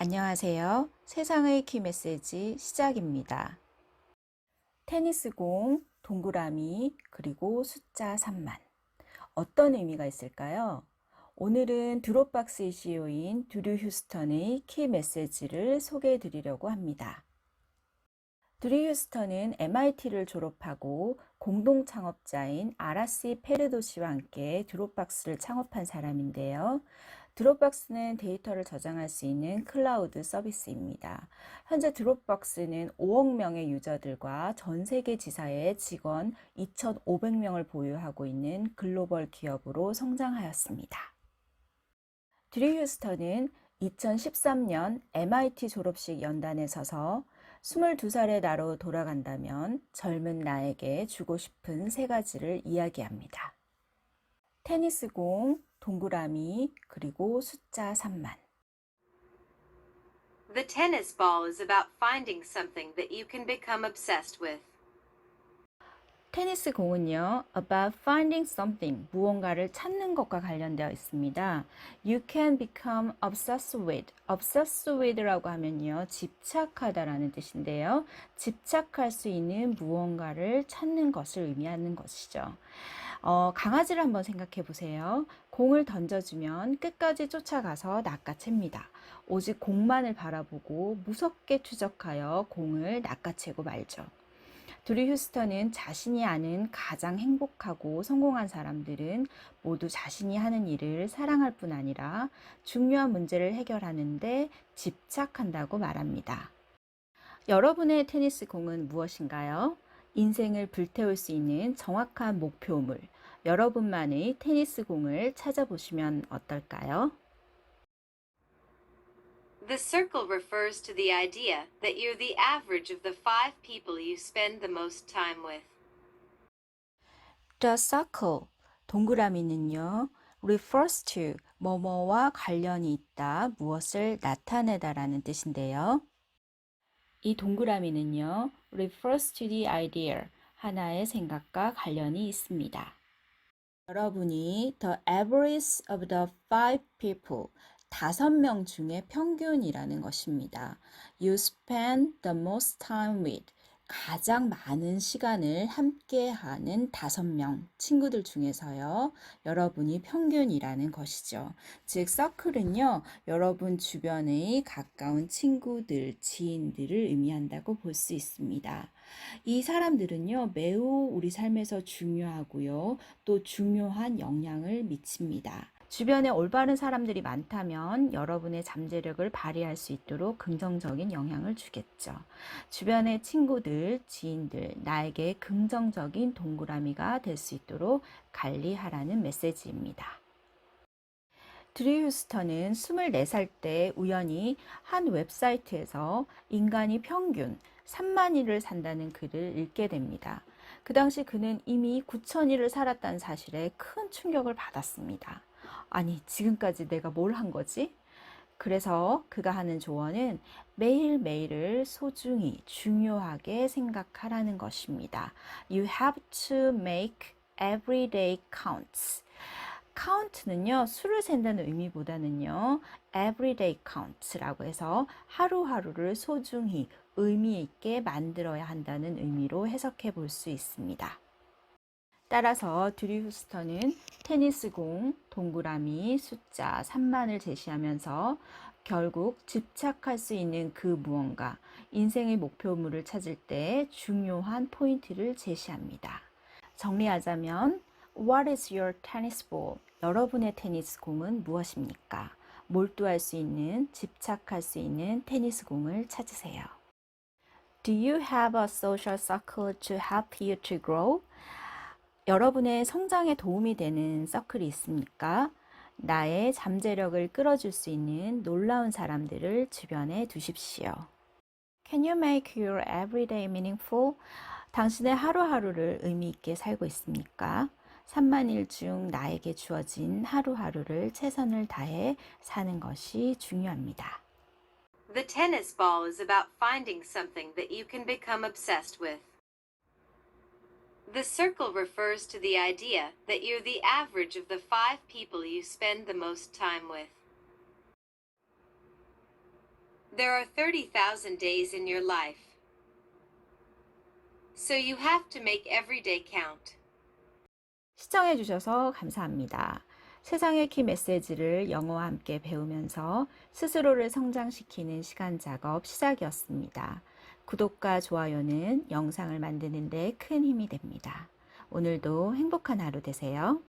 안녕하세요. 세상의 키 메시지 시작입니다. 테니스 공, 동그라미, 그리고 숫자 3만. 어떤 의미가 있을까요? 오늘은 드롭박스 CEO인 드류 휴스턴의 키 메시지를 소개해 드리려고 합니다. 드류 휴스턴은 MIT를 졸업하고 공동 창업자인 아라시 페르도 씨와 함께 드롭박스를 창업한 사람인데요. 드롭박스는 데이터를 저장할 수 있는 클라우드 서비스입니다. 현재 드롭박스는 5억 명의 유저들과 전 세계 지사의 직원 2,500명을 보유하고 있는 글로벌 기업으로 성장하였습니다. 드리 휴스턴은 2013년 MIT 졸업식 연단에 서서 22살의 나로 돌아간다면 젊은 나에게 주고 싶은 세 가지를 이야기합니다. 테니스 공, 동그라미, 그리고 숫자 3만. The tennis ball is about finding something that you can become obsessed with. 테니스 공은요, about finding something, 무언가를 찾는 것과 관련되어 있습니다. You can become obsessed with. obsessed with라고 하면요, 집착하다라는 뜻인데요. 집착할 수 있는 무언가를 찾는 것을 의미하는 것이죠. 어, 강아지를 한번 생각해 보세요. 공을 던져주면 끝까지 쫓아가서 낚아챕니다. 오직 공만을 바라보고 무섭게 추적하여 공을 낚아채고 말죠. 드리 휴스턴은 자신이 아는 가장 행복하고 성공한 사람들은 모두 자신이 하는 일을 사랑할 뿐 아니라 중요한 문제를 해결하는데 집착한다고 말합니다. 여러분의 테니스 공은 무엇인가요? 인생을 불태울 수 있는 정확한 목표물, 여러분만의 테니스 공을 찾아보시면 어떨까요? The circle refers to the idea that you're the average of the five people you spend the most time with. The circle, 동그라미는요, refers to, 뭐뭐와 관련이 있다, 무엇을 나타내다라는 뜻인데요. 이 동그라미는요, refers to the idea, 하나의 생각과 관련이 있습니다. 여러분이 the average of the five people, 다섯 명 중에 평균이라는 것입니다. You spend the most time with, 가장 많은 시간을 함께 하는 다섯 명 친구들 중에서요. 여러분이 평균이라는 것이죠. 즉, 서클은요. 여러분 주변의 가까운 친구들, 지인들을 의미한다고 볼 수 있습니다. 이 사람들은요. 매우 우리 삶에서 중요하고요. 또 중요한 영향을 미칩니다. 주변에 올바른 사람들이 많다면 여러분의 잠재력을 발휘할 수 있도록 긍정적인 영향을 주겠죠. 주변의 친구들, 지인들, 나에게 긍정적인 동그라미가 될 수 있도록 관리하라는 메시지입니다. 드리 휴스턴은 24살 때 우연히 한 웹사이트에서 인간이 평균 3만일을 산다는 글을 읽게 됩니다. 그 당시 그는 이미 9천일을 살았다는 사실에 큰 충격을 받았습니다. 아니, 지금까지 내가 뭘 한 거지? 그래서 그가 하는 조언은 매일매일을 소중히, 중요하게 생각하라는 것입니다. You have to make every day counts. count는요, 수를 센다는 의미보다는요, everyday count라고 해서 하루하루를 소중히, 의미 있게 만들어야 한다는 의미로 해석해 볼 수 있습니다. 따라서 드리 후스턴은 테니스 공, 동그라미, 숫자 3만을 제시하면서 결국 집착할 수 있는 그 무언가, 인생의 목표물을 찾을 때 중요한 포인트를 제시합니다. 정리하자면, What is your tennis ball? 여러분의 테니스 공은 무엇입니까? 몰두할 수 있는, 집착할 수 있는 테니스 공을 찾으세요. Do you have a social circle to help you to grow? 여러분의 성장에 도움이 되는 서클이 있습니까? 나의 잠재력을 끌어줄 수 있는 놀라운 사람들을 주변에 두십시오. Can you make your everyday meaningful? 당신의 하루하루를 의미 있게 살고 있습니까? 3만일 중 나에게 주어진 하루하루를 최선을 다해 사는 것이 중요합니다. The tennis ball is about finding something that you can become obsessed with. The circle refers to the idea that you're the average of the five people you spend the most time with. There are 30,000 days in your life. So you have to make every day count. 시청해 주셔서 감사합니다. 세상의 키 메시지를 영어와 함께 배우면서 스스로를 성장시키는 시간 작업 시작이었습니다. 구독과 좋아요는 영상을 만드는 데 큰 힘이 됩니다. 오늘도 행복한 하루 되세요.